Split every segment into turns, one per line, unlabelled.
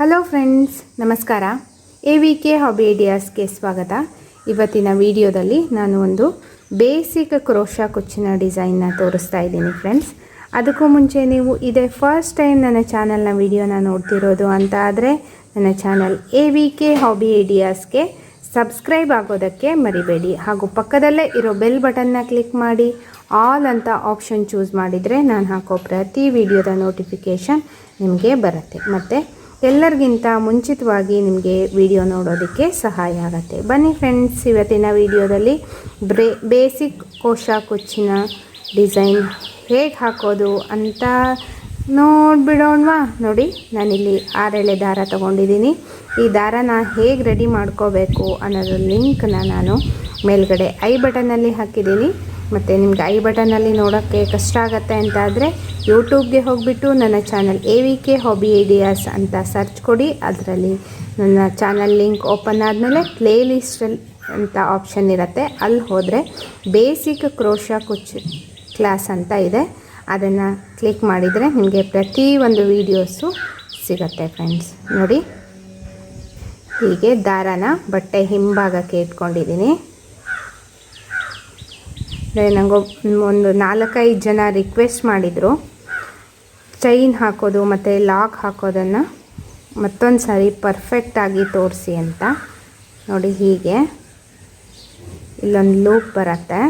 Hello friends ನಮಸ್ಕಾರ. A V K hobby ಐಡಿಯಾಸ್ಗೆ ಸ್ವಾಗತ. ಇವತ್ತಿನ ವಿಡಿಯೋದಲ್ಲಿ ನಾನು ಒಂದು ಬೇಸಿಕ್ ಕ್ರೋಶಾ ಕುಚ್ಚಿನ ಡಿಸೈನ್ನ ತೋರಿಸ್ತಾ ಇದ್ದೀನಿ ಫ್ರೆಂಡ್ಸ್ ಅದಕ್ಕೂ ಮುಂಚೆ ನೀವು ಇದೇ ಫಸ್ಟ್ ಟೈಮ್ ನನ್ನ ಚಾನಲ್ನ ವಿಡಿಯೋನ ನೋಡ್ತಿರೋದು ಅಂತ ಆದರೆ ನನ್ನ channel A V K hobby ಐಡಿಯಾಸ್ಗೆ subscribe ಆಗೋದಕ್ಕೆ ಮರಿಬೇಡಿ. ಹಾಗೂ ಪಕ್ಕದಲ್ಲೇ ಇರೋ ಬೆಲ್ ಬಟನ್ನ ಕ್ಲಿಕ್ ಮಾಡಿ. ಆಲ್ ಅಂತ ಆಪ್ಷನ್ ಚೂಸ್ ಮಾಡಿದರೆ ನಾನು ಹಾಕೋ ಪ್ರತಿ ವಿಡಿಯೋದ ನೋಟಿಫಿಕೇಷನ್ ನಿಮಗೆ ಬರುತ್ತೆ. ಮತ್ತು ಎಲ್ಲರಿಗಿಂತ ಮುಂಚಿತವಾಗಿ ನಿಮಗೆ ವಿಡಿಯೋ ನೋಡೋದಕ್ಕೆ ಸಹಾಯ ಆಗುತ್ತೆ. ಬನ್ನಿ ಫ್ರೆಂಡ್ಸ್ ಇವತ್ತಿನ ವಿಡಿಯೋದಲ್ಲಿ ಬ್ರೇ ಬೇಸಿಕ್ ಕೋಶ ಕುಚ್ಚಿನ ಡಿಸೈನ್ ಹೇಗೆ ಹಾಕೋದು ಅಂತ ನೋಡಿಬಿಡೋಣವಾ. ನೋಡಿ, ನಾನಿಲ್ಲಿ ಆರೆಳೆ ದಾರ ತೊಗೊಂಡಿದ್ದೀನಿ. ಈ ದಾರನ ಹೇಗೆ ರೆಡಿ ಮಾಡ್ಕೋಬೇಕು ಅನ್ನೋದು ಲಿಂಕ್ನ ನಾನು ಮೇಲ್ಗಡೆ ಐ ಬಟನಲ್ಲಿ ಹಾಕಿದ್ದೀನಿ. ಮತ್ತು ನಿಮ್ಗೆ ಐ ಬಟನಲ್ಲಿ ನೋಡೋಕ್ಕೆ ಕಷ್ಟ ಆಗುತ್ತೆ ಅಂತ ಆದರೆ ಯೂಟ್ಯೂಬ್ಗೆ ಹೋಗಿಬಿಟ್ಟು ನನ್ನ channel A V K hobby ideas ಅಂತ ಸರ್ಚ್ ಕೊಡಿ. ಅದರಲ್ಲಿ ನನ್ನ ಚಾನಲ್ ಲಿಂಕ್ ಓಪನ್ ಆದಮೇಲೆ ಪ್ಲೇ ಲಿಸ್ಟಲ್ಲಿ ಅಂತ ಆಪ್ಷನ್ ಇರುತ್ತೆ. ಅಲ್ಲಿ ಹೋದರೆ ಬೇಸಿಕ್ ಕ್ರೋಶ ಕುಚ್ ಕ್ಲಾಸ್ ಅಂತ ಇದೆ. ಅದನ್ನು ಕ್ಲಿಕ್ ಮಾಡಿದರೆ ನಿಮಗೆ ಪ್ರತಿ ಒಂದು ವೀಡಿಯೋಸು ಸಿಗುತ್ತೆ ಫ್ರೆಂಡ್ಸ್ ನೋಡಿ. ಹೀಗೆ ದಾರಾನ ಬಟ್ಟೆ ಹಿಂಭಾಗಕ್ಕೆ ಇಟ್ಕೊಂಡಿದ್ದೀನಿ. ಅಂದರೆ ನಂಗೆ ಒಂದು ನಾಲ್ಕೈದು ಜನ ರಿಕ್ವೆಸ್ಟ್ ಮಾಡಿದರು. ಚೈನ್ ಹಾಕೋದು ಮತ್ತು ಲಾಕ್ ಹಾಕೋದನ್ನು ಮತ್ತೊಂದು ಸಾರಿ ಪರ್ಫೆಕ್ಟಾಗಿ ತೋರಿಸಿ ಅಂತ. ನೋಡಿ ಹೀಗೆ. ಇಲ್ಲೊಂದು ಲೂಪ್ ಬರುತ್ತೆ.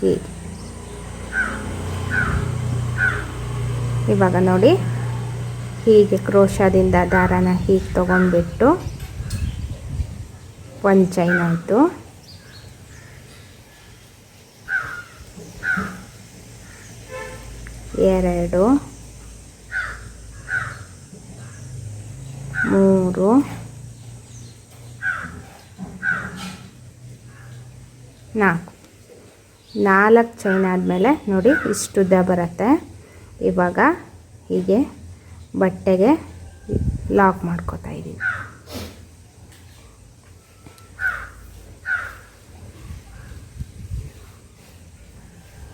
ಹೀಗೆ. ಇವಾಗ ನೋಡಿ ಹೀಗೆ ಕ್ರೋಶದಿಂದ ದಾರಾನ ಹೀಗೆ ತೊಗೊಂಡ್ಬಿಟ್ಟು ಒಂದು ಚೈನ್ ಆಯಿತು. ಎರಡು, ಮೂರು, ನಾಲ್ಕು. ನಾಲ್ಕು ಚೈನ್ ಆದಮೇಲೆ ನೋಡಿ ಇಷ್ಟುದ್ದ ಬರುತ್ತೆ. ಇವಾಗ ಹೀಗೆ ಬಟ್ಟೆಗೆ ಲಾಕ್ ಮಾಡ್ಕೋತಾ ಇದ್ದೀನಿ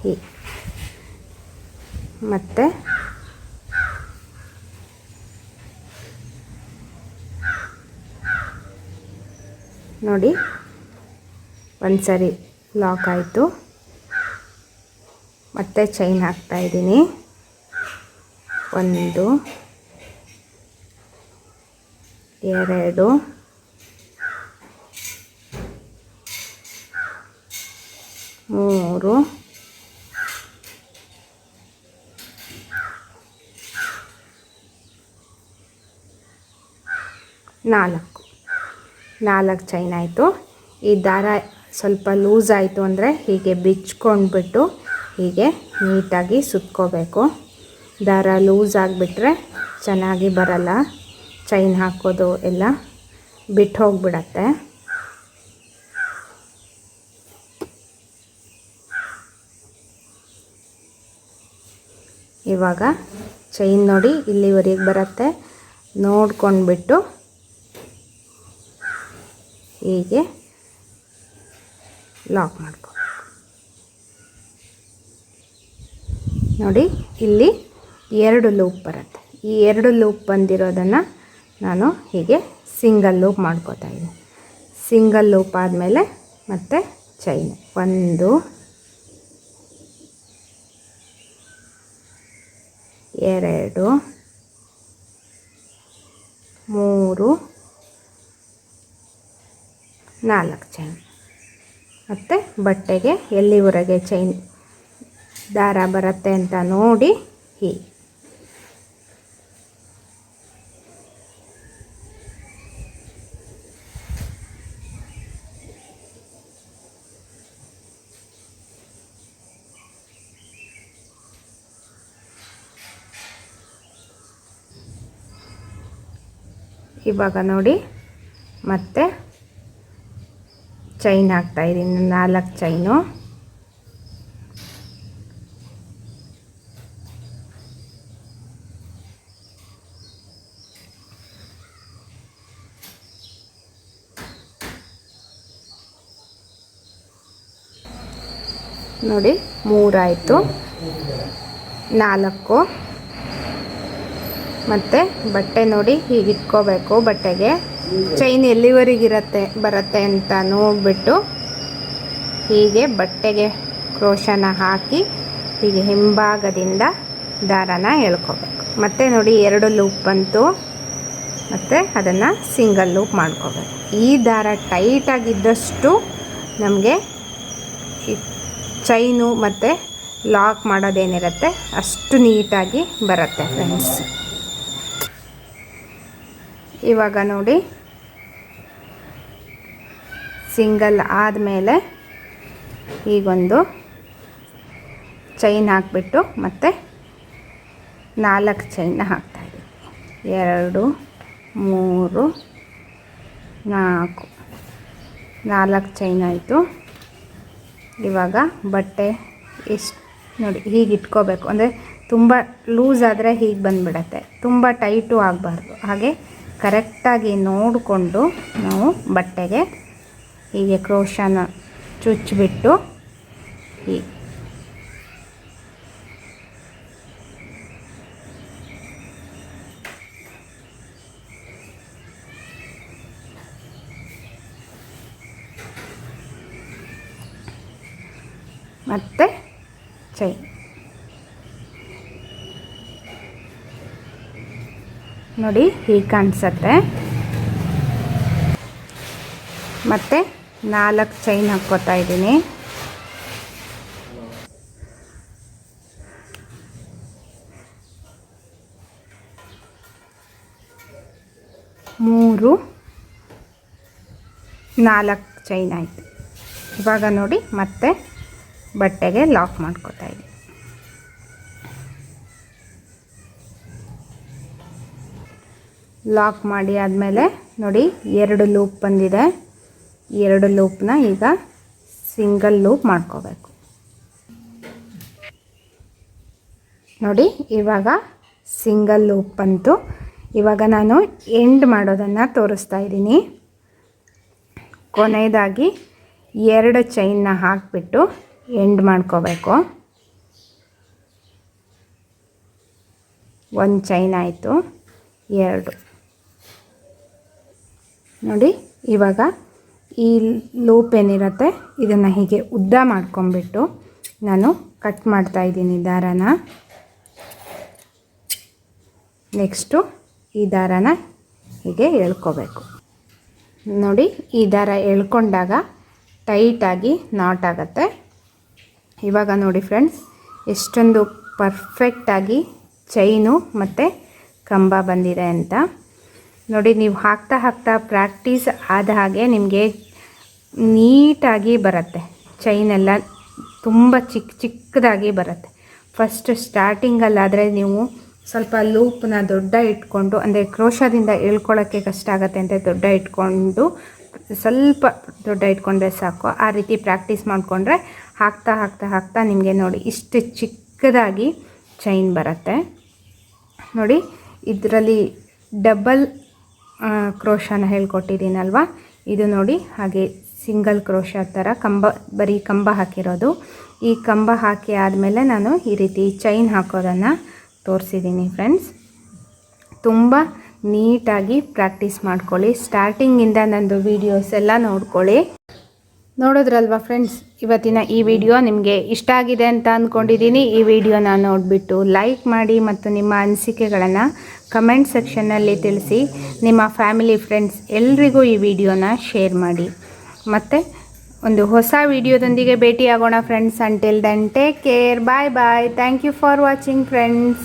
ಹೀಗೆ. ಮತ್ತು ನೋಡಿ ಒಂದು ಸರಿ ಲಾಕ್ ಆಯಿತು. ಮತ್ತೆ ಚೈನ್ ಹಾಕ್ತಾ ಇದ್ದೀನಿ. ಒಂದು ಎರಡು ಮೂರು ನಾಲ್ಕು. ನಾಲ್ಕು ಚೈನ್ ಆಯಿತು. ಈ ದಾರ ಸ್ವಲ್ಪ ಲೂಸ್ ಆಯಿತು ಅಂದರೆ ಹೀಗೆ ಬಿಚ್ಕೊಂಡ್ಬಿಟ್ಟು ಹೀಗೆ ನೀಟಾಗಿ ಸುತ್ಕೋಬೇಕು. ದಾರ ಲೂಸ್ ಆಗಿಬಿಟ್ರೆ ಚೆನ್ನಾಗಿ ಬರಲ್ಲ. ಚೈನ್ ಹಾಕೋದು ಎಲ್ಲ ಬಿಟ್ಟು ಹೋಗ್ಬಿಡತ್ತೆ. ಇವಾಗ ಚೈನ್ ನೋಡಿ ಇಲ್ಲಿವರೆಗೆ ಬರುತ್ತೆ. ನೋಡ್ಕೊಂಡ್ಬಿಟ್ಟು ಹೀಗೆ ಲಾಕ್ ಮಾಡ್ಕೊ. ನೋಡಿ, ಇಲ್ಲಿ ಎರಡು ಲೂಪ್ ಬರುತ್ತೆ. ಈ ಎರಡು ಲೂಪ್ ಬಂದಿರೋದನ್ನು ನಾನು ಹೀಗೆ ಸಿಂಗಲ್ ಲೂಪ್ ಮಾಡ್ಕೋತಾ ಇದ್ದೀನಿ. ಸಿಂಗಲ್ ಲೂಪ್ ಆದಮೇಲೆ ಮತ್ತೆ ಚೈನ್ ಒಂದು, ಎರಡು, ಮೂರು ನಾಲ್ಕು ಚೈನ್ ಮತ್ತು ಬಟ್ಟೆಗೆ ಎಲ್ಲಿವರೆಗೆ ಚೈನ್ ದಾರ ಬರುತ್ತೆ ಅಂತ ನೋಡಿ ಹೀಗೆ. ಇವಾಗ ನೋಡಿ ಮತ್ತೆ ಚೈನ್ ಹಾಕ್ತಾ ಇದ್ದೀನಿ ನಾಲ್ಕು ಚೈನು ನೋಡಿ ಮೂರಾಯಿತು. ನಾಲ್ಕು. ಮತ್ತು ಬಟ್ಟೆ ನೋಡಿ ಹೀಗೆ ಇಟ್ಕೋಬೇಕು ಬಟ್ಟೆಗೆ. ಚೈನ್ ಎಲ್ಲಿವರೆಗಿರತ್ತೆ, ಬರುತ್ತೆ ಅಂತ ನೋಡಿಬಿಟ್ಟು ಹೀಗೆ ಬಟ್ಟೆಗೆ ಕ್ರೋಶನ ಹಾಕಿ ಹೀಗೆ ಹಿಂಭಾಗದಿಂದ ದಾರನ ಎಳ್ಕೋಬೇಕು. ಮತ್ತು ನೋಡಿ ಎರಡು ಲೂಪ್ ಬಂತು. ಮತ್ತು ಅದನ್ನು ಸಿಂಗಲ್ ಲೂಪ್ ಮಾಡ್ಕೋಬೇಕು. ಈ ದಾರ ಟೈಟಾಗಿದ್ದಷ್ಟು ನಮಗೆ ಚೈನು ಮತ್ತು ಲಾಕ್ ಮಾಡೋದೇನಿರುತ್ತೆ ಅಷ್ಟು ನೀಟಾಗಿ ಬರುತ್ತೆ ಫ್ರೆಂಡ್ಸ್. ಇವಾಗ ನೋಡಿ ಸಿಂಗಲ್ ಆದಮೇಲೆ ಈಗೊಂದು ಚೈನ್ ಹಾಕಿಬಿಟ್ಟು ಮತ್ತು ನಾಲ್ಕು ಚೈನ್ ಹಾಕ್ತಾಯಿದ್ದೀವಿ ಎರಡು, ಮೂರು, ನಾಲ್ಕು. ನಾಲ್ಕು ಚೈನ್ ಆಯಿತು. ಇವಾಗ ಬಟ್ಟೆ ಎಷ್ಟು ನೋಡಿ ಹೀಗೆ ಇಟ್ಕೋಬೇಕು. ಅಂದರೆ ತುಂಬ ಲೂಸ್ ಆದರೆ ಹೀಗೆ ಬಂದುಬಿಡತ್ತೆ. ತುಂಬ ಟೈಟು ಆಗಬಾರ್ದು. ಹಾಗೆ ಕರೆಕ್ಟಾಗಿ ನೋಡಿಕೊಂಡು ನಾವು ಬಟ್ಟೆಗೆ ಹೀಗೆ ಕ್ರೋಶನ ಚುಚ್ಚಿಬಿಟ್ಟು ಹೀಗೆ ಮತ್ತು ಚೈನ್ ನೋಡಿ ಹೀಗೆ ಕಾಣಿಸತ್ತೆ. ಮತ್ತು ನಾಲ್ಕು ಚೈನ್ ಹಾಕ್ಕೋತಾ ಇದ್ದೀನಿ. ಮೂರು, ನಾಲ್ಕು ಚೈನ್ ಆಯಿತು. ಇವಾಗ ನೋಡಿ ಮತ್ತೆ ಬಟ್ಟೆಗೆ ಲಾಕ್ ಮಾಡ್ಕೋತಾ ಇದ್ದೀನಿ. ಲಾಕ್ ಮಾಡಿ ಆದಮೇಲೆ ನೋಡಿ ಎರಡು ಲೂಪ್ ಬಂದಿದೆ. ಎರಡು ಲೂಪ್ನ ಈಗ ಸಿಂಗಲ್ ಲೂಪ್ ಮಾಡ್ಕೋಬೇಕು. ನೋಡಿ, ಇವಾಗ ಸಿಂಗಲ್ ಲೂಪ್ ಬಂತು. ಇವಾಗ ನಾನು ಎಂಡ್ ಮಾಡೋದನ್ನು ತೋರಿಸ್ತಾ ಇದ್ದೀನಿ. ಕೊನೆಯದಾಗಿ ಎರಡು ಚೈನ್ನ ಹಾಕಿಬಿಟ್ಟು ಎಂಡ್ ಮಾಡ್ಕೋಬೇಕು. ಒಂದು ಚೈನ್ ಆಯಿತು, ಎರಡು. ನೋಡಿ, ಇವಾಗ ಈ ಲೂಪ್ ಏನಿರುತ್ತೆ, ಇದನ್ನು ಹೀಗೆ ಉದ್ದ ಮಾಡ್ಕೊಂಬಿಟ್ಟು ನಾನು ಕಟ್ ಮಾಡ್ತಾ ಇದ್ದೀನಿ ದಾರನ. ನೆಕ್ಸ್ಟು ಈ ದಾರನ ಹೀಗೆ ಎಳ್ಕೋಬೇಕು. ನೋಡಿ, ಈ ದಾರ ಎಳ್ಕೊಂಡಾಗ ಟೈಟಾಗಿ ನಾಟ್ ಆಗುತ್ತೆ. ಇವಾಗ ನೋಡಿ ಫ್ರೆಂಡ್ಸ್ ಎಷ್ಟೊಂದು ಪರ್ಫೆಕ್ಟಾಗಿ ಚೈನು ಮತ್ತು ಕಂಬ ಬಂದಿದೆ ಅಂತ. ನೋಡಿ, ನೀವು ಹಾಕ್ತಾ ಹಾಕ್ತಾ ಪ್ರಾಕ್ಟೀಸ್ ಆದ ಹಾಗೆ ನಿಮಗೆ ನೀಟಾಗಿ ಬರುತ್ತೆ. ಚೈನೆಲ್ಲ ತುಂಬ ಚಿಕ್ಕ ಚಿಕ್ಕದಾಗಿ ಬರುತ್ತೆ. ಫಸ್ಟ್ ಸ್ಟಾರ್ಟಿಂಗಲ್ಲಾದರೆ ನೀವು ಸ್ವಲ್ಪ ಲೂಪ್ನ ದೊಡ್ಡ ಇಟ್ಕೊಂಡು, ಅಂದರೆ ಕ್ರೋಶದಿಂದ ಇಳ್ಕೊಳ್ಳೋಕ್ಕೆ ಕಷ್ಟ ಆಗುತ್ತೆ ಅಂತ ದೊಡ್ಡ ಇಟ್ಕೊಂಡು, ಸ್ವಲ್ಪ ದೊಡ್ಡ ಇಟ್ಕೊಂಡ್ರೆ ಸಾಕು. ಆ ರೀತಿ ಪ್ರಾಕ್ಟೀಸ್ ಮಾಡಿಕೊಂಡ್ರೆ ಹಾಕ್ತಾ ಹಾಕ್ತಾ ಹಾಕ್ತಾ ನಿಮಗೆ ನೋಡಿ ಇಷ್ಟು ಚಿಕ್ಕದಾಗಿ ಚೈನ್ ಬರುತ್ತೆ. ನೋಡಿ, ಇದರಲ್ಲಿ ಡಬಲ್ ಕ್ರೋಶನ ಹೇಳ್ಕೊಟ್ಟಿದ್ದೀನಲ್ವ? ಇದು ನೋಡಿ, ಹಾಗೆ ಸಿಂಗಲ್ ಕ್ರೋಶ ಥರ ಕಂಬ, ಬರೀ ಕಂಬ ಹಾಕಿರೋದು. ಈ ಕಂಬ ಹಾಕಿ ಆದಮೇಲೆ ನಾನು ಈ ರೀತಿ ಚೈನ್ ಹಾಕೋದನ್ನು ತೋರಿಸಿದ್ದೀನಿ ಫ್ರೆಂಡ್ಸ್. ತುಂಬ ನೀಟಾಗಿ ಪ್ರಾಕ್ಟೀಸ್ ಮಾಡ್ಕೊಳ್ಳಿ. ಸ್ಟಾರ್ಟಿಂಗಿಂದ ನಂದು ವೀಡಿಯೋಸ್ ಎಲ್ಲ ನೋಡ್ಕೊಳ್ಳಿ. ನೋಡಿದ್ರಲ್ವ ಫ್ರೆಂಡ್ಸ್ ಇವತ್ತಿನ ಈ ವಿಡಿಯೋ ನಿಮಗೆ ಇಷ್ಟ ಆಗಿದೆ ಅಂತ ಅಂದ್ಕೊಂಡಿದ್ದೀನಿ ಈ ವಿಡಿಯೋನ ನೋಡಿಬಿಟ್ಟು ಲೈಕ್ ಮಾಡಿ ಮತ್ತು ನಿಮ್ಮ ಅನಿಸಿಕೆಗಳನ್ನು ಕಮೆಂಟ್ ಸೆಕ್ಷನ್ನಲ್ಲಿ ತಿಳಿಸಿ. ನಿಮ್ಮ ಫ್ಯಾಮಿಲಿ ಫ್ರೆಂಡ್ಸ್ ಎಲ್ರಿಗೂ ಈ ವಿಡಿಯೋನ ಶೇರ್ ಮಾಡಿ. ಮತ್ತು ಒಂದು ಹೊಸ ವಿಡಿಯೋದೊಂದಿಗೆ ಭೇಟಿಯಾಗೋಣ friends until then take care bye bye thank you for watching friends